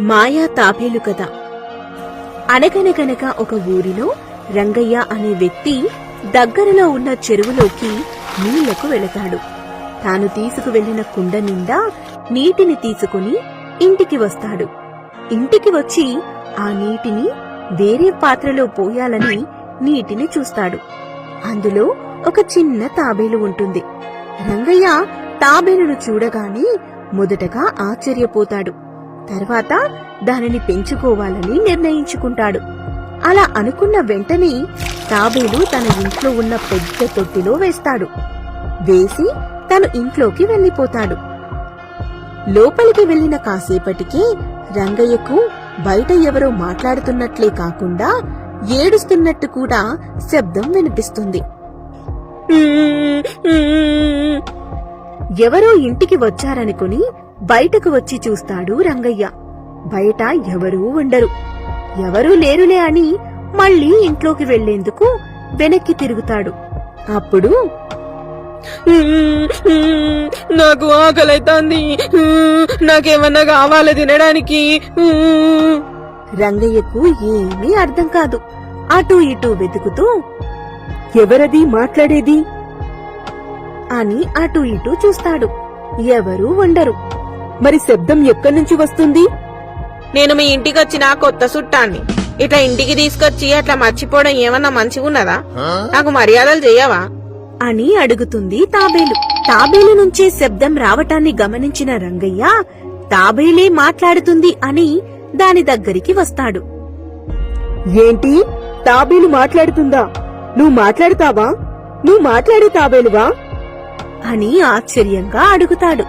మాయా తాబేలు కథ. అనగనగనగా ఒక ఊరిలో రంగయ్య అనే వ్యక్తి దగ్గరలో ఉన్న చెరువులోకి నీళ్ళకు వెళతాడు. తాను తీసుకువెళ్ళిన కుండ నిండా నీటిని తీసుకుని ఇంటికి వస్తాడు. ఇంటికి వచ్చి ఆ నీటిని వేరే పాత్రలో పోయాలని నీటిని చూస్తాడు. అందులో ఒక చిన్న తాబేలు ఉంటుంది. రంగయ్య తాబేలును చూడగానే మొదటగా ఆశ్చర్యపోతాడు. తర్వాత దానిని పెంచుకోవాలని నిర్ణయించుకుంటాడు. అలా అనుకున్న వెంటనే తాబేలు తన ఇంట్లో ఉన్న పెద్ద తొట్టిలో వేస్తాడు. వేసి తను ఇంట్లోకి వెళ్ళిపోతాడు లోపలికి వెళ్ళిన కాసేపటికి రంగయ్యకు బయట ఎవరో మాట్లాడుతున్నట్లే కాకుండా ఏడుస్తున్నట్టు కూడా శబ్దం వినిపిస్తుంది. ఎవరో ఇంటికి వచ్చారనుకుని బయటకు వచ్చి చూస్తాడు రంగయ్య. బయట ఎవరూ ఉండరు. ఎవరూ లేరులే అని మళ్ళీ ఇంట్లోకి వెళ్ళేందుకు వెనక్కి తిరుగుతాడు. అప్పుడు నాకు ఆకలైతోంది. నాకేమన్నా కావాలి తినడానికి? రంగయ్యకు ఏమీ అర్థం కాదు. అటూ ఇటూ వెతుకుతూ ఎవరది మాట్లాడేది? అని అటూ ఇటూ చూస్తాడు. ఎవరూ ఉండరు. మరి శబ్దం ఎక్కడి నుంచి వస్తుంది? నేను మీ ఇంటికి వచ్చిన కొత్త చుట్టాన్ని ఇట్లా ఇంటికి తీసుకొచ్చి అట్లా మర్చిపోవడం ఏమన్నా మంచిగున్నదా? నాకు మర్యాదలు చెయ్యవా అని అడుగుతుంది తాబేలు. తాబేలు నుంచే శబ్దం రావటాన్ని గమనించిన రంగయ్య తాబేలే మాట్లాడుతుంది అని దాని దగ్గరికి వస్తాడు. ఏంటి? తాబేలు మాట్లాడుతుందా? నువ్వు మాట్లాడుతావా? నువ్వు మాట్లాడే తాబేలువా? అని ఆశ్చర్యంగా అడుగుతాడు.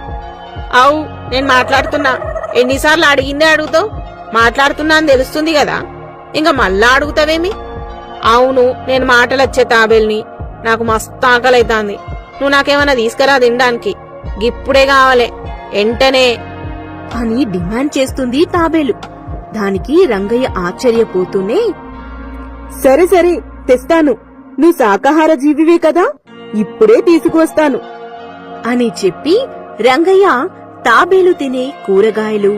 అవు నేను మాట్లాడుతున్నా. ఎన్నిసార్లు అడిగిందే అడుగుతావు? మాట్లాడుతున్నా అని తెలుస్తుంది కదా. ఇంకా మళ్ళా అడుగుతావేమి? అవును నేను మాటలొచ్చే తాబేల్ని. నాకు మస్తు ఆకలైతాంది. నువ్వు నాకేమైనా తీసుకురా తినడానికి. ఇప్పుడే కావాలి. వెంటనే అని డిమాండ్ చేస్తుంది తాబేలు. దానికి రంగయ్య ఆశ్చర్యపోతూనే సరే సరే తెస్తాను. నువ్వు శాకాహార జీవివే కదా. ఇప్పుడే తీసుకువస్తాను. అని చెప్పి రంగయ్య తాబేలు తినే కూరగాయలు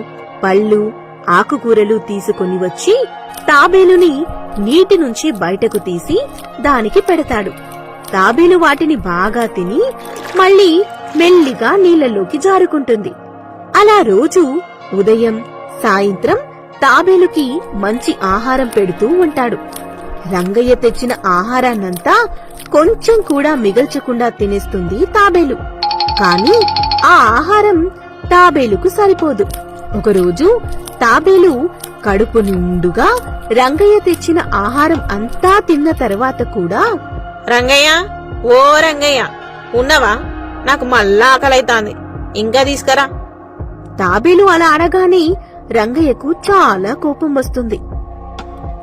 పళ్ళు ఆకుకూరలు తీసుకొని వచ్చి తాబేలుని నీటి నుంచి బయటకు తీసి దానికి పెడతాడు. తాబేలు వాటిని బాగా తిని మళ్ళీ మెల్లిగా నీళ్ళలోకి జారుకుంటుంది. అలా రోజు ఉదయం సాయంత్రం తాబేలుకి మంచి ఆహారం పెడుతూ ఉంటాడు. రంగయ్య తెచ్చిన ఆహారాన్నంతా కొంచెం కూడా మిగల్చకుండా తినేస్తుంది తాబేలు. కాని ఆ ఆహారం తాబేలుకు సరిపోదు. ఒకరోజు తాబేలు కడుపు నిండుగా రంగయ్య తెచ్చిన ఆహారం అంతా తిన్న తర్వాత కూడా రంగయ్య ఓ రంగయ్య ఉన్నవా? నాకు మళ్ళా ఆకలైతాంది. ఇంకా తీసుకురా. తాబేలు అలా అనగానే రంగయ్యకు చాలా కోపం వస్తుంది.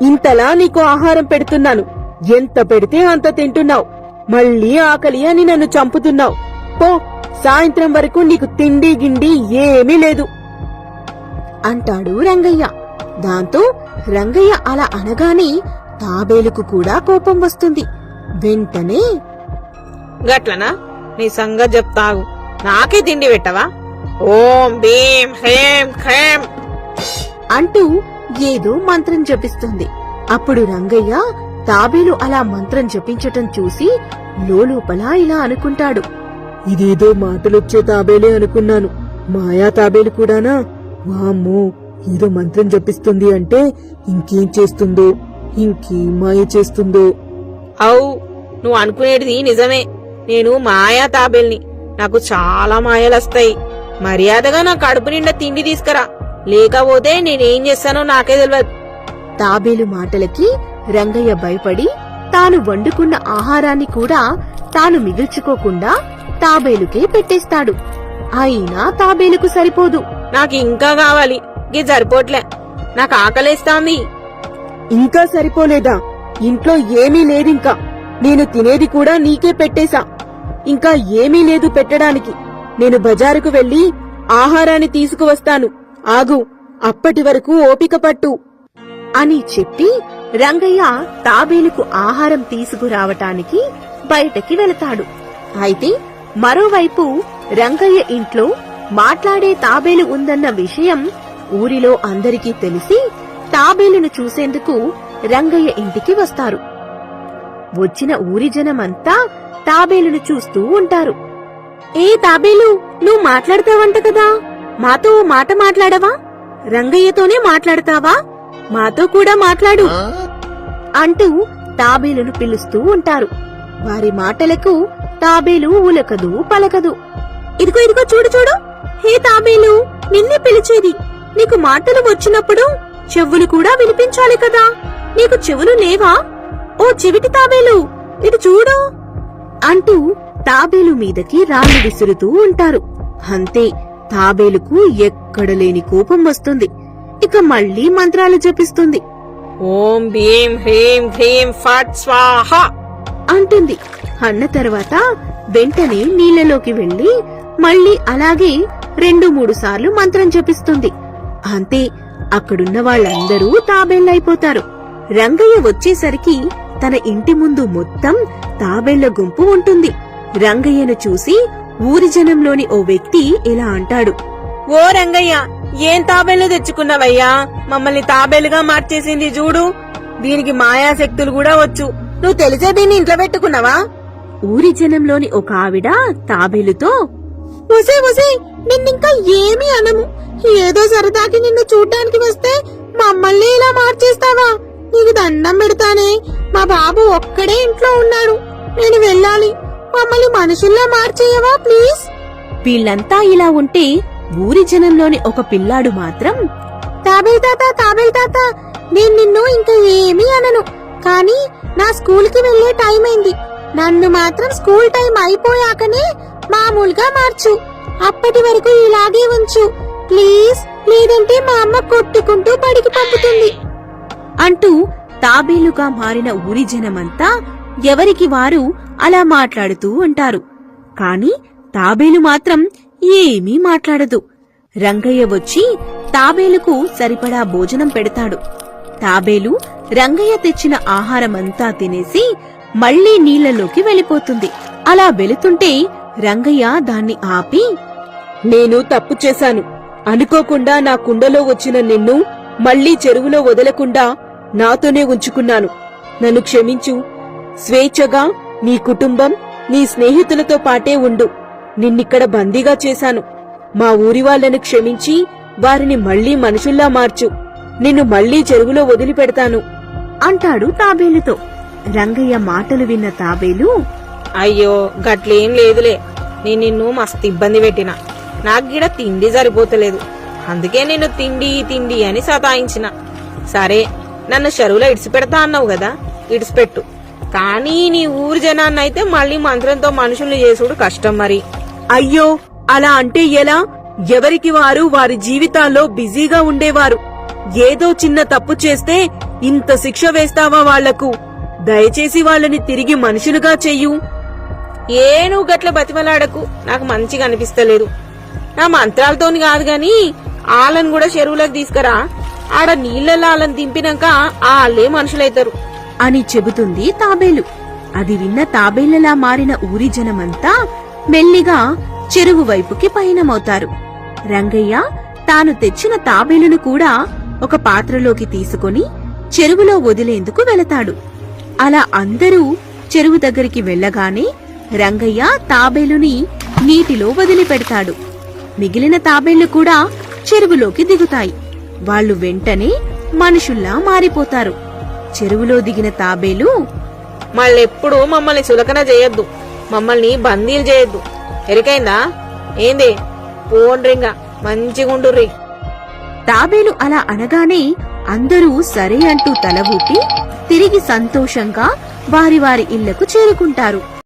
ఇంతలా నీకు ఆహారం పెడుతున్నాను. ఎంత పెడితే అంత తింటున్నావు. మళ్ళీ ఆకలి అని నన్ను చంపుతున్నావు. పో. సాయంత్రం వరకు నీకు తిండి గిండి ఏమీ లేదు. అంటాడు రంగయ్య. దాంతో రంగయ్య అలా అనగానే తాబేలుకు కూడా కోపం వస్తుంది. వెంటనే గట్లనా? నీ సంగతి చెప్తాగు. నాకే తిండి పెట్టవా? ఓం భీం హ్రీం హ్రీం అంటూ ఏదో మంత్రం జపిస్తుంది. అప్పుడు రంగయ్య తాబేలు అలా మంత్రం జపించటం చూసి లోలోపల ఇలా అనుకుంటాడు. ఇదేదో మాటలొచ్చే తాబేలే అనుకున్నాను. మాయా తాబేలు కూడానా? వామ్మో ఏదో మంత్రం జపిస్తుంది అంటే ఇంకేం చేస్తుందో ఇంకేం మాయ చేస్తుందో. అవు నువ్వు అనుకునేది నిజమే. నేను మాయా తాబేల్ని. నాకు చాలా మాయలొస్తాయి. మర్యాదగా నా కడుపు నిండా తిండి తీసుకురా. లేకపోతే నేనేం చేస్తానో నాకే తెలియదు తాబేలు మాటలకి రంగయ్య భయపడి తాను వండుకున్న ఆహారాన్ని కూడా తాను మిగిల్చుకోకుండా తాబేలుకే పెట్టేస్తాడు. అయినా తాబేలుకు సరిపోదు. నాకు ఇంకా కావాలి. గీ సరిపోట్లే. నాకు ఆకలేస్తాంది. ఇంకా సరిపోలేదా? ఇంట్లో ఏమీ లేదింకా. నేను తినేది కూడా నీకే పెట్టేశా. ఇంకా ఏమీ లేదు పెట్టడానికి. నేను బజారుకు వెళ్ళి ఆహారాన్ని తీసుకువస్తాను. ఆగు అప్పటి వరకు ఓపిక పట్టు. అని చెప్పి రంగయ్య తాబేలుకు ఆహారం తీసుకురావటానికి బయటకి వెళతాడు. అయితే మరోవైపు రంగయ్య ఇంట్లో మాట్లాడే తాబేలు ఉందన్న విషయం ఊరిలో అందరికీ తెలిసి తాబేలును చూసేందుకు రంగయ్య ఇంటికి వస్తారు. వచ్చిన ఊరి జనమంతా తాబేలును చూస్తూ ఉంటారు. ఏ తాబేలు నువ్వు మాట్లాడతావంట కదా? మాతో మాట మాట్లాడవా? రంగయ్యతోనే మాట్లాడతావా? మాతో కూడా మాట్లాడు. అంటూ తాబేలును పిలుస్తూ ఉంటారు. వారి మాటలకు తాబేలు ఉలకదు పలకదు. ఇదిగో ఇదిగో చూడు చూడు. హే తాబేలు నిన్నే పిలిచేది. నీకు మాటలు వచ్చినప్పుడు చెవులు కూడా వినిపించాలి కదా. నీకు చెవులు లేవా? ఓ చెవిటి తాబేలు ఇటు చూడు. అంటూ తాబేలు మీదకి రాళ్ళు విసురుతూ ఉంటారు. అంతే తాబేలుకు ఎక్కడ లేని కోపం వస్తుంది. ఇక మళ్ళీ మంత్రాలు జపిస్తుంది. ఓం భీం హ్రీం హ్రీం ఫట్ స్వాహ. అంటుంది. అన్న తర్వాత వెంటనే నీళ్ళలోకి వెళ్ళి మళ్ళీ అలాగే రెండు మూడు సార్లు మంత్రం జపిస్తుంది. అంతే అక్కడున్న వాళ్ళందరూ తాబేళ్ళైపోతారు రంగయ్య వచ్చేసరికి తన ఇంటి ముందు మొత్తం తాబేళ్ళ గుంపు ఉంటుంది. రంగయ్యను చూసి ఊరి జనంలోని ఓ వ్యక్తి ఇలా అంటాడు. ఓ రంగయ్య ఏం తాబేలు తెచ్చుకున్నావయ్యా? మమ్మల్ని తాబేలుగా మార్చేసింది చూడు. దీనికి మాయాశక్తులు కూడా వచ్చు. నువ్వు తెలిసే దీన్ని ఇంట్లో పెట్టుకున్నావా? ఊరి జనంలోని ఒక ఆవిడ తాబేలుతో ఒసే ఒసే నిన్నింకా ఏమీ అనము. ఏదో సరదాకి నిన్ను చూడ్డానికి వస్తే మమ్మల్ని ఇలా మార్చేస్తావా? నీకు దండం పెడతానే. మా బాబు ఒక్కడే ఇంట్లో ఉన్నాడు. నేను వెళ్ళాలి. మమ్మల్ని మనుషుల్లా మార్చేయవా ప్లీజ్? వీళ్ళంతా ఇలా ఉంటే ఊరి జనంలోని ఒక పిల్లాడు మాత్రం తాబేల్ తాత తాబేల్ తాత నేను నిన్ను ఇంకా ఏమీ అనను. కానీ నా స్కూల్కి వెళ్ళే టైం అయింది. నన్ను మాత్రం స్కూల్ టైం అయిపోయాకనే మామూలుగా మార్చు. అప్పటి వరకు ఇలాగే ఉంచు. ప్లీజ్ లేదంటే మా అమ్మ కొట్టుకుంటూ బడికి పంపుతుంది. అంటూ తాబేలుగా మారిన ఊరి జనమంతా ఎవరికి వారు అలా మాట్లాడుతూ ఉంటారు. కాని తాబేలు మాత్రం ఏమీ మాట్లాడదు. రంగయ్య వచ్చి తాబేలుకు సరిపడా భోజనం పెడతాడు. తాబేలు రంగయ్య తెచ్చిన ఆహారమంతా తినేసి మళ్ళీ నీళ్ళలోకి వెళ్ళిపోతుంది. అలా వెళుతుంటే రంగయ్య దాన్ని ఆపి నేను తప్పు చేశాను. అనుకోకుండా నా కుండలో వచ్చిన నిన్ను మళ్ళీ చెరువులో వదలకుండా నాతోనే ఉంచుకున్నాను. నన్ను క్షమించు. స్వేచ్ఛగా నీ కుటుంబం నీ స్నేహితులతో పాటే ఉండు. నిన్నిక్కడ బందీగా చేశాను. మా ఊరి వాళ్ళను క్షమించి వారిని మళ్ళీ మనుషుల్లా మార్చు. నిన్ను మళ్ళీ చెరువులో వదిలిపెడతాను. అంటాడు తాబేలుతో. రంగయ్య మాటలు విన్న తాబేలు అయ్యో గట్లేం లేదులే. నేను నిన్ను మస్తు ఇబ్బంది పెట్టిన. నాకు గిడ తిండి సరిపోతలేదు. అందుకే నేను తిండి తిండి అని సతాయించిన. సరే నన్ను చెరువులో ఇడిచిపెడతా అన్నావు కదా ఇడిచిపెట్టు కానీ నీ ఊరు జనాన్నైతే మళ్ళీ మంత్రంతో మనుషుల్ని చేసుడు కష్టం మరి. అయ్యో అలా అంటే ఎలా? ఎవరికి వారు వారి జీవితాల్లో బిజీగా ఉండేవారు? ఏదో చిన్న తప్పు చేస్తే ఇంత శిక్ష వేస్తావా వాళ్ళకు? దయచేసి వాళ్ళని తిరిగి మనుషులుగా చెయ్యు. ఏ నువ్వు గట్ల బతిమలాడకు? నాకు మంచిగా అనిపిస్తలేదు. నా మంత్రాలతోని కాదు గాని ఆళ్ళని కూడా చెరువులకు తీసుకురా. ఆడ నీళ్ళలో ఆళ్ళని దింపినాక ఆళ్ళే మనుషులైతారు. అని చెబుతుంది తాబేలు. అది విన్న తాబేళ్ళలా మారిన ఊరి జనమంతా మెల్లిగా చెరువు వైపుకి పయనమవుతారు. రంగయ్య తాను తెచ్చిన తాబేలును కూడా ఒక పాత్రలోకి తీసుకొని చెరువులో వదిలేందుకు వెళతాడు. అలా అందరూ చెరువు దగ్గరికి వెళ్ళగానే రంగయ్య తాబేలుని నీటిలో వదిలిపెడతాడు. మిగిలిన తాబేళ్ళు కూడా చెరువులోకి దిగుతాయి. వాళ్ళు వెంటనే మనుషుల్లా మారిపోతారు. చెరువులో దిగిన తాబేలు మళ్ళెప్పుడు మమ్మల్ని సులకన చేయొద్దు. మమ్మల్ని బందీలు చేయొద్దు. ఎరికైందా? ఏంది? పోండ్రింగా మంచిగుండుర్రి తాబేలు అలా అనగానే అందరూ సరే అంటూ తల ఊపి తిరిగి సంతోషంగా వారి వారి ఇళ్ళకు చేరుకుంటారు.